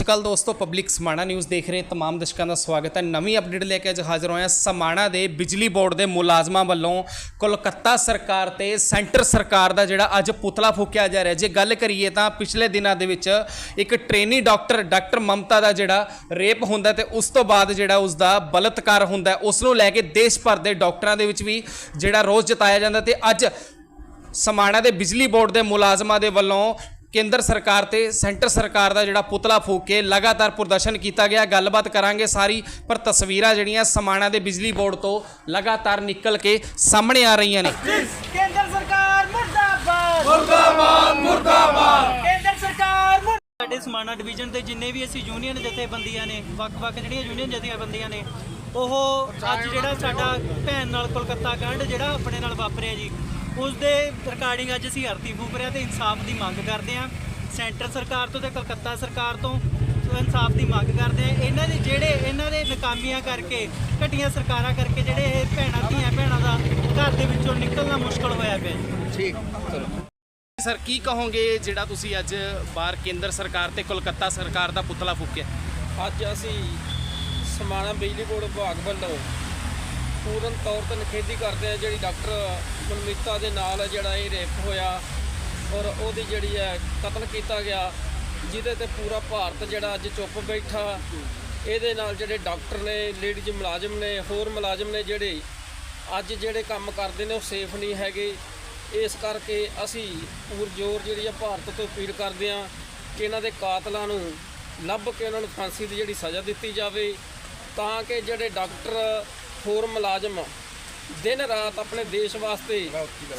ਸਤਿ ਸ਼੍ਰੀ ਅਕਾਲ ਦੋਸਤੋ public Samana news ਦੇਖ ਰਹੇ ਤਮਾਮ ਦਰਸ਼ਕਾਂ ਦਾ ਸਵਾਗਤ ਹੈ। ਨਵੀਂ ਅਪਡੇਟ ਲੈ ਕੇ ਅੱਜ ਹਾਜ਼ਰ ਹੋਏ ਹਾਂ। ਸਮਾਣਾ ਦੇ ਬਿਜਲੀ ਬੋਰਡ ਦੇ ਮੁਲਾਜ਼ਮਾਂ ਵੱਲੋਂ ਕੋਲਕਾਤਾ ਸਰਕਾਰ ਤੇ ਸੈਂਟਰ ਸਰਕਾਰ ਦਾ ਜਿਹੜਾ ਅੱਜ ਪੁਤਲਾ ਫੂਕਿਆ ਜਾ ਰਿਹਾ ਜੇ ਗੱਲ ਕਰੀਏ ਤਾਂ ਪਿਛਲੇ ਦਿਨਾਂ ਦੇ ਵਿੱਚ ਇੱਕ ਟ੍ਰੇਨੀ ਡਾਕਟਰ ਡਾਕਟਰ ਮਮਤਾ ਦਾ ਜਿਹੜਾ ਰੇਪ ਹੁੰਦਾ ਤੇ ਉਸ ਤੋਂ ਬਾਅਦ ਜਿਹੜਾ ਉਸ ਦਾ ਬਲਤਕਾਰ ਹੁੰਦਾ ਉਸ ਨੂੰ ਲੈ ਕੇ ਦੇਸ਼ ਭਰ ਦੇ ਡਾਕਟਰਾਂ ਦੇ ਵਿੱਚ ਵੀ ਜਿਹੜਾ ਰੋਸ ਜਤਾਇਆ ਜਾਂਦਾ ਤੇ ਅੱਜ ਸਮਾਣਾ ਦੇ ਬਿਜਲੀ ਬੋਰਡ ਦੇ ਮੁਲਾਜ਼ਮਾਂ ਦੇ ਵੱਲੋਂ ਕੇਂਦਰ ਸਰਕਾਰ ਤੇ ਸੈਂਟਰ ਸਰਕਾਰ ਦਾ ਜਿਹੜਾ ਪੁਤਲਾ ਫੂਕ ਕੇ ਲਗਾਤਾਰ ਪ੍ਰਦਰਸ਼ਨ ਕੀਤਾ ਗਿਆ। ਗੱਲਬਾਤ ਕਰਾਂਗੇ ਸਾਰੀ ਪਰ ਤਸਵੀਰਾਂ ਜਿਹੜੀਆਂ ਸਮਾਣਾ ਦੇ ਬਿਜਲੀ ਬੋਰਡ ਤੋਂ ਲਗਾਤਾਰ ਨਿਕਲ ਕੇ ਸਾਹਮਣੇ ਆ ਰਹੀਆਂ ਨੇ। ਕੇਂਦਰ ਸਰਕਾਰ ਮੁਰਦਾਬਾਦ। ਮੁਰਦਾਬਾਦ ਮੁਰਦਾਬਾਦ। ਕੇਂਦਰ ਸਰਕਾਰ ਸਾਡੇ ਸਮਾਣਾ ਡਿਵੀਜ਼ਨ ਦੇ ਜਿੰਨੇ ਵੀ ਅਸੀਂ ਯੂਨੀਅਨ ਜਥੇਬੰਦੀਆਂ ਨੇ ਵੱਖ-ਵੱਖ ਜਿਹੜੀਆਂ ਯੂਨੀਅਨ ਜਥੇਬੰਦੀਆਂ ਨੇ ਉਹ ਅੱਜ ਜਿਹੜਾ ਸਾਡਾ ਭੈਣ ਨਾਲ ਕੋਲਕਾਤਾ ਕਾਂਡ ਜਿਹੜਾ ਆਪਣੇ ਨਾਲ ਵਾਪਰਿਆ ਜੀ ਉਸ ਦੇ ਰਿਕਾਰਡਿੰਗ ਅੱਜ ਅਸੀਂ ਅਰਥੀ ਫੂਕ ਰਿਹਾ ਤੇ ਇਨਸਾਫ ਦੀ ਮੰਗ ਕਰਦੇ ਹਾਂ। ਸੈਂਟਰ ਸਰਕਾਰ ਤੋਂ ਤੇ ਕਲਕੱਤਾ ਸਰਕਾਰ ਤੋਂ ਸੋ ਇਨਸਾਫ ਦੀ ਮੰਗ ਕਰਦੇ ਹਾਂ। ਇਹਨਾਂ ਦੇ ਜਿਹੜੇ ਇਹਨਾਂ ਦੇ ਨਕਾਮੀਆਂ ਕਰਕੇ ਘਟੀਆਂ ਸਰਕਾਰਾਂ ਕਰਕੇ ਜਿਹੜੇ ਇਹ ਭੈਣਾਂ ਧੀਆਂ ਭੈਣਾਂ ਦਾ ਘਰ ਦੇ ਵਿੱਚੋਂ ਨਿਕਲਣਾ ਮੁਸ਼ਕਲ ਹੋਇਆ ਪਿਆ ਜੀ। ਸਰ ਕੀ ਕਹੋਗੇ ਜਿਹੜਾ ਤੁਸੀਂ ਅੱਜ ਬਾਹਰ ਕੇਂਦਰ ਸਰਕਾਰ ਤੇ ਕੋਲਕਾਤਾ ਸਰਕਾਰ ਦਾ ਪੁਤਲਾ ਫੂਕਿਆ? ਅੱਜ ਅਸੀਂ ਸਮਾਣਾ ਬਿਜਲੀ ਬੋਰਡ ਵਿਭਾਗ ਵੱਲੋਂ ਪੂਰਨ ਤੌਰ ਤੇ ਨਿਖੇਧੀ ਕਰਦੇ ਹਾਂ ਜਿਹੜੀ ਡਾਕਟਰ ਮਨਮੀਤਾ ਦੇ ਨਾਲ ਜਿਹੜਾ ਇਹ ਰੇਪ ਹੋਇਆ ਔਰ ਉਹਦੀ ਜਿਹੜੀ ਹੈ ਕਤਲ ਕੀਤਾ ਗਿਆ, ਜਿਹਦੇ ਤੇ ਪੂਰਾ ਭਾਰਤ ਜਿਹੜਾ ਅੱਜ ਚੁੱਪ ਬੈਠਾ। ਇਹਦੇ ਨਾਲ ਜਿਹੜੇ ਡਾਕਟਰ ਨੇ ਲੇਡੀਜ਼ ਮੁਲਾਜ਼ਮ ਨੇ, ਹੋਰ ਮੁਲਾਜ਼ਮ ਨੇ ਜਿਹੜੇ ਅੱਜ ਜਿਹੜੇ ਕੰਮ ਕਰਦੇ ਨੇ ਉਹ ਸੇਫ ਨਹੀਂ ਹੈਗੇ। ਇਸ ਕਰਕੇ ਅਸੀਂ ਪੂਰਜੋਰ ਜਿਹੜੀ ਆ ਭਾਰਤ ਤੋਂ ਅਪੀਲ ਕਰਦੇ ਹਾਂ ਕਿ ਇਹਨਾਂ ਦੇ ਕਾਤਲਾਂ ਨੂੰ ਲੱਭ ਕੇ ਉਹਨਾਂ ਨੂੰ ਫਾਂਸੀ ਦੀ ਜਿਹੜੀ ਸਜ਼ਾ ਦਿੱਤੀ ਜਾਵੇ, ਤਾਂ ਕਿ ਜਿਹੜੇ ਡਾਕਟਰ ਹੋਰ ਮੁਲਾਜ਼ਮ ਦਿਨ ਰਾਤ ਆਪਣੇ ਦੇਸ਼ ਵਾਸਤੇ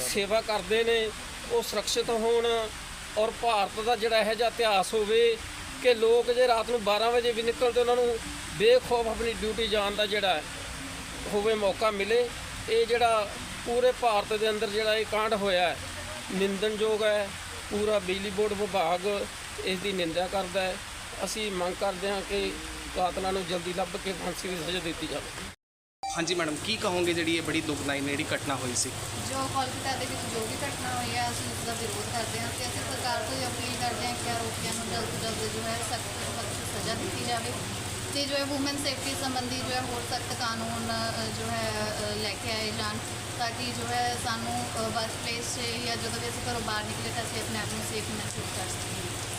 ਸੇਵਾ ਕਰਦੇ ਨੇ ਉਹ ਸੁਰੱਖਿਅਤ ਹੋਣ ਔਰ ਭਾਰਤ ਦਾ ਜਿਹੜਾ ਇਹੋ ਜਿਹਾ ਇਤਿਹਾਸ ਹੋਵੇ ਕਿ ਲੋਕ ਜੇ ਰਾਤ ਨੂੰ 12 ਵਜੇ ਵੀ ਨਿਕਲਦੇ ਉਹਨਾਂ ਨੂੰ ਬੇਖੌਫ ਆਪਣੀ ਡਿਊਟੀ ਜਾਣ ਦਾ ਜਿਹੜਾ ਹੋਵੇ ਮੌਕਾ ਮਿਲੇ। ਇਹ ਜਿਹੜਾ ਪੂਰੇ ਭਾਰਤ ਦੇ ਅੰਦਰ ਜਿਹੜਾ ਇਹ ਕਾਂਡ ਹੋਇਆ ਹੈ ਨਿੰਦਣਯੋਗ ਹੈ ਪੂਰਾ ਬਿਜਲੀ ਬੋਰਡ ਵਿਭਾਗ ਇਸ ਦੀ ਨਿੰਦਾ ਕਰਦਾ ਹੈ। ਅਸੀਂ ਮੰਗ ਕਰਦੇ ਹਾਂ ਕਿ ਕਾਤਲਾਂ ਨੂੰ ਜਲਦੀ ਲੱਭ ਕੇ ਫਾਂਸੀ ਦੀ ਸਜ਼ਾ ਦਿੱਤੀ ਜਾਵੇ। ਹਾਂਜੀ ਮੈਡਮ, ਕੀ ਕਹੋਗੇ ਜਿਹੜੀ ਇਹ ਬੜੀ ਦੁਖਦਾਈ ਜਿਹੜੀ ਘਟਨਾ ਹੋਈ ਸੀ? ਜੋ ਕੋਲਕਾਤਾ ਦੇ ਵਿੱਚ ਜੋ ਵੀ ਘਟਨਾ ਹੋਈ ਹੈ ਅਸੀਂ ਉਸ ਦਾ ਵਿਰੋਧ ਕਰਦੇ ਹਾਂ ਤੇ ਅਸੀਂ ਸਰਕਾਰ ਤੋਂ ਇਹ ਅਪੀਲ ਕਰਦੇ ਹਾਂ ਕਿ ਆਰੋਪੀਆਂ ਨੂੰ ਜਲਦ ਤੋਂ ਜਲਦ ਜੋ ਹੈ ਸਖਤ ਤੋਂ ਸਖਤ ਸਜ਼ਾ ਦਿੱਤੀ ਜਾਵੇ ਤੇ ਜੋ ਹੈ ਔਮਨ ਸੇਫਟੀ ਸੰਬੰਧੀ ਜੋ ਹੈ ਹੋਰ ਸਖਤ ਕਾਨੂੰਨ ਜੋ ਹੈ ਲੈ ਕੇ ਆਏ ਜਾਣ ਤਾਂ ਕਿ ਜੋ ਹੈ ਸਾਨੂੰ ਵਰਕ ਪਲੇਸ 'ਚ ਜਾਂ ਜਦੋਂ ਵੀ ਅਸੀਂ ਘਰੋਂ ਬਾਹਰ ਨਿਕਲੇ ਤਾਂ ਅਸੀਂ ਆਪਣੇ ਆਪ ਨੂੰ ਸੇਫ ਮਹਿਸੂਸ ਕਰ ਸਕੀਏ।